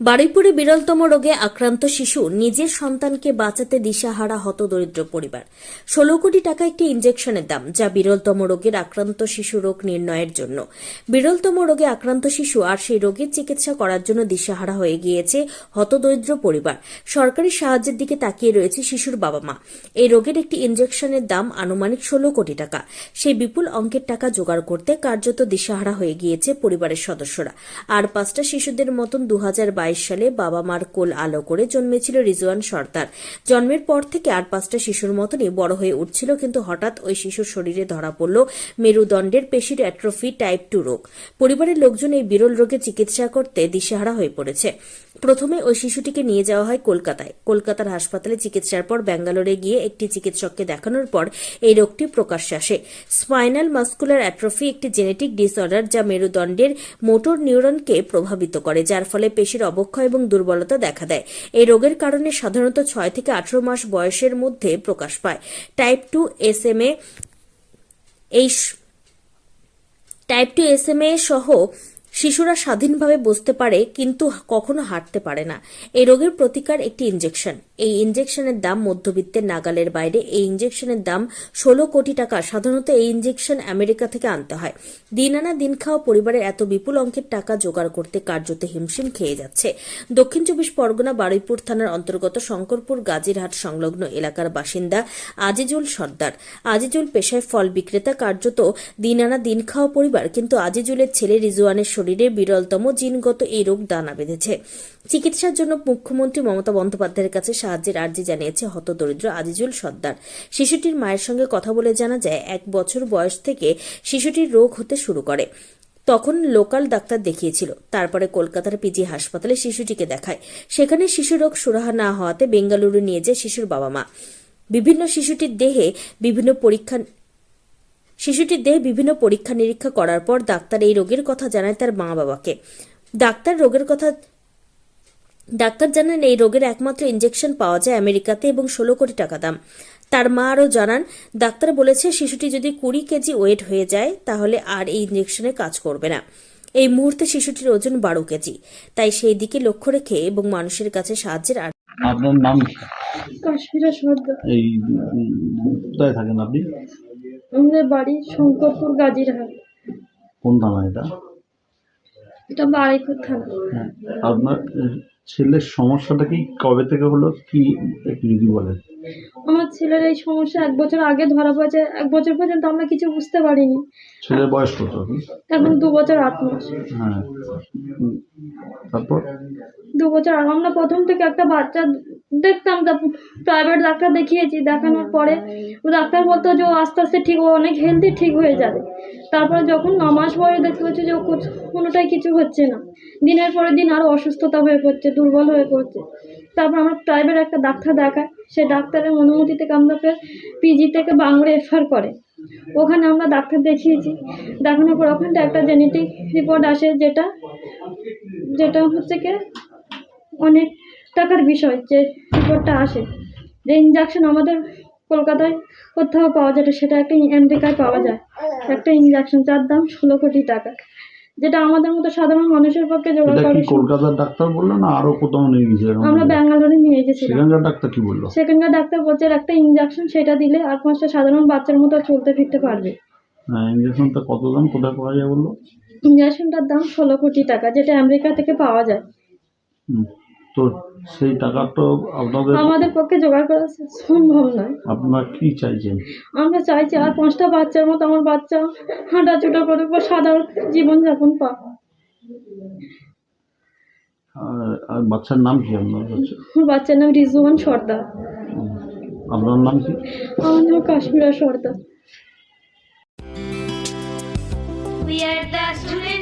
বারুইপুরে বিরলতম রোগে আক্রান্ত শিশু নিজের সন্তানকে বাঁচাতে দিশাহারা হতদরিদ্র পরিবার। ষোলো কোটি টাকা একটি ইঞ্জেকশনের দাম, যা বিরলতম রোগের আক্রান্ত শিশু রোগ নির্ণয়ের জন্য। বিরলতম রোগে আক্রান্ত শিশু আর সেই রোগের চিকিৎসা করার জন্য দিশাহারা হয়ে গিয়েছে হতদরিদ্র পরিবার। সরকারি সাহায্যের দিকে তাকিয়ে রয়েছে শিশুর বাবা মা। এই রোগের একটি ইঞ্জেকশনের দাম আনুমানিক ষোলো কোটি টাকা। সেই বিপুল অঙ্কের টাকা জোগাড় করতে কার্যত দিশাহারা হয়ে গিয়েছে পরিবারের সদস্যরা। আর পাঁচটা শিশুদের মতন দু হাজার বাইশ সালে বাবা মার কোল আলো করে জন্মেছিল রিজওয়ান সর্দার। জন্মের পর থেকে আর পাঁচটা শিশুর মতনই বড় হয়ে উঠছিল, কিন্তু হঠাৎ ওই শিশুর শরীরে ধরা পড়ল মেরুদণ্ডের পেশির অ্যাট্রফি টাইপ টু রোগ। পরিবারের লোকজন এই বিরল রোগে চিকিৎসা করতে দিশেহারা হয়ে পড়েছে। প্রথমে ওই শিশুটিকে নিয়ে যাওয়া হয় কলকাতায়। কলকাতার হাসপাতালে চিকিৎসার পর ব্যাঙ্গালোরে গিয়ে একটি চিকিৎসককে দেখানোর পর এই রোগটি প্রকাশ্যে আসে। স্পাইনাল মাস্কুলার অ্যাট্রফি একটি জেনেটিক ডিসঅর্ডার যা মেরুদণ্ডের মোটর নিউরনকে প্রভাবিত করে, যার ফলে পেশির অবক্ষয় এবং দুর্বলতা দেখা দেয়। এই রোগের কারণে সাধারণত ছয় থেকে আঠারো মাস বয়সের মধ্যে প্রকাশ পায়। Type two S M A এই টু টাইপ টু এ সহ শিশুরা স্বাধীনভাবে বসতে পারে, কিন্তু কখনো হাঁটতে পারে না। এই রোগের প্রতিকার একটি ইনজেকশন এই ইনজেকশনের দাম মধ্যবিত্তের নাগালের বাইরে। এই ইনজেকশনের দাম ষোলো কোটি টাকা। সাধারণত এই ইনজেকশন আমেরিকা থেকে আনতে হয়। দিন আনা দিন খাওয়া পরিবারের এত বিপুল অঙ্কের টাকা জোগাড় করতে কার্যত হিমশিম খেয়ে যাচ্ছে। দক্ষিণ চব্বিশ পরগনা বারুইপুর থানার অন্তর্গত শঙ্করপুর গাজীরহাট সংলগ্ন এলাকার বাসিন্দা আজিজুল সর্দার। আজিজুল পেশায় ফল বিক্রেতা, কার্যত দিন আনা দিন খাওয়া পরিবার, কিন্তু আজিজুলের ছেলে রিজওয়ানের শরীরে বিরলতম জিনগত এই রোগ দানা বেঁধেছে। চিকিৎসার জন্য মুখ্যমন্ত্রী মমতা বন্দ্যোপাধ্যায়ের কাছে সাহায্যের আর্জি জানিয়েছে হতদরিদ্র আজিজুল সর্দার। শিশুটির মায়ের সঙ্গে কথা বলে জানা যায়, এক বছর বয়স থেকে শিশুটির রোগ হতে শুরু করে। তখন লোকাল ডাক্তার দেখিয়েছিল। তারপরে কলকাতার পিজি হাসপাতালে শিশুটিকে দেখায়। সেখানে শিশু রোগ সুরাহা না হওয়াতে বেঙ্গালুরু নিয়ে যায় শিশুর বাবা মা। বিভিন্ন শিশুটির দেহে বিভিন্ন পরীক্ষা শিশুটির দেহে বিভিন্ন পরীক্ষা নিরীক্ষা করার পর ডাক্তার এই রোগের কথা জানায় তার মা বাবাকে ডাক্তার রোগের কথা ডাক্তার জানান এই রোগের একমাত্র ইঞ্জেকশন পাওয়া যায় আমেরিকাতে এবং ষোলো কোটি টাকা দাম। তার মা আরও জানান ডাক্তার বলেছে শিশুটি যদি কুড়ি কেজি ওয়েট হয়ে যায় তাহলে আর এই ইঞ্জেকশনে কাজ করবে না। এই মুহূর্তে শিশুটির ওজন বারো কেজি। তাই সেই দিকে লক্ষ্য রেখে এবং মানুষের কাছে সাহায্যের আর আপনার নাম কাশ্মীরা সর্দার। এই কোথায় থাকেন আপনি? আমাদের বাড়ি শঙ্করপুর গাজীরহাট। কোন থানা এটা? এটা বাড়িপুর থানা। হ্যাঁ আপনার ছেলের সমস্যাটা কি? কবে থেকে হলো? কি একটু যদি বলেন। আমার ছেলের এই সমস্যা এক বছর আগে ধরা পড়েছে। এক বছর পর্যন্ত আমরা কিছু বুঝতে পারিনি। ছেলের বয়স কত? এখন? দু বছর আট মাস। হ্যাঁ। তারপর? দু বছর আমরা প্রথম থেকে একটা বাচ্চা দেখতাম প্রাইভেট ডাক্তার দেখিয়েছি। দেখানোর পরে ও ডাক্তার বলতো যে ও আস্তে আস্তে ঠিক ও অনেক হেলদি ঠিক হয়ে যাবে। তারপরে যখন ন মাস পরে দেখতে পাচ্ছি যে ও কোনোটাই কিছু হচ্ছে না। দিনের পরে দিন আরও অসুস্থতা হয়ে পড়ছে। দুর্বল হয়ে পড়ছে। তারপর আমরা প্রাইভেট একটা ডাক্তার দেখাই সেই ডাক্তারের অনুমতি থেকে ফের পিজি থেকে বাংলা রেফার করে। ওখানে আমরা ডাক্তার দেখিয়েছি। দেখানোর পর ওখানটা একটা জেনেটিক রিপোর্ট আসে যেটা যেটা হচ্ছে কি অনেক টাকার বিষয় যে রিপোর্টটা আসে। যে ইঞ্জেকশন আমাদের কলকাতায় কোথাও পাওয়া না, সেটা একটা আমেরিকায় পাওয়া যায়। একটা ইঞ্জেকশন যার দাম ষোলো কোটি টাকা। যেটা আমাদের মতো সাধারণ মানুষের পক্ষে জোগাড় করা কলকাতার ডাক্তার বলল না আরও কোথাও নিয়ে গেছে আমরা ব্যাঙ্গালোরে নিয়ে গেছিলাম। সেখানকার ডাক্তার কি বলল? সেখানকার ডাক্তার বলছে একটা ইনজেকশন সেটা দিলে আর পাঁচটা সাধারণ বাচ্চার মতো চলতে ফিরতে পারবে। হ্যাঁ ইঞ্জেকশনটা কত দাম কোথায় পাওয়া যায় বলল? ইঞ্জেকশনটার দাম ষোলো কোটি টাকা যেটা আমেরিকা থেকে পাওয়া যায়। হুম, তো সেই টাকা তো আপনাদের আমাদের পক্ষে জোগাড় করা সম্ভব নয়। আপনারা কি চাইছেন? আমরা চাইছি আর পাঁচটা বাচ্চার মতো আমার বাচ্চা হাঁটাচুটা করে বা সাধারণ জীবনযাপন পাক। আর- আর বাচ্চার নাম কি আপনার আমার বাচ্চার নাম রিজওয়ান সর্দার। আপনার নাম কি? আমার নাম কাশ্মীরা সর্দার। We are the students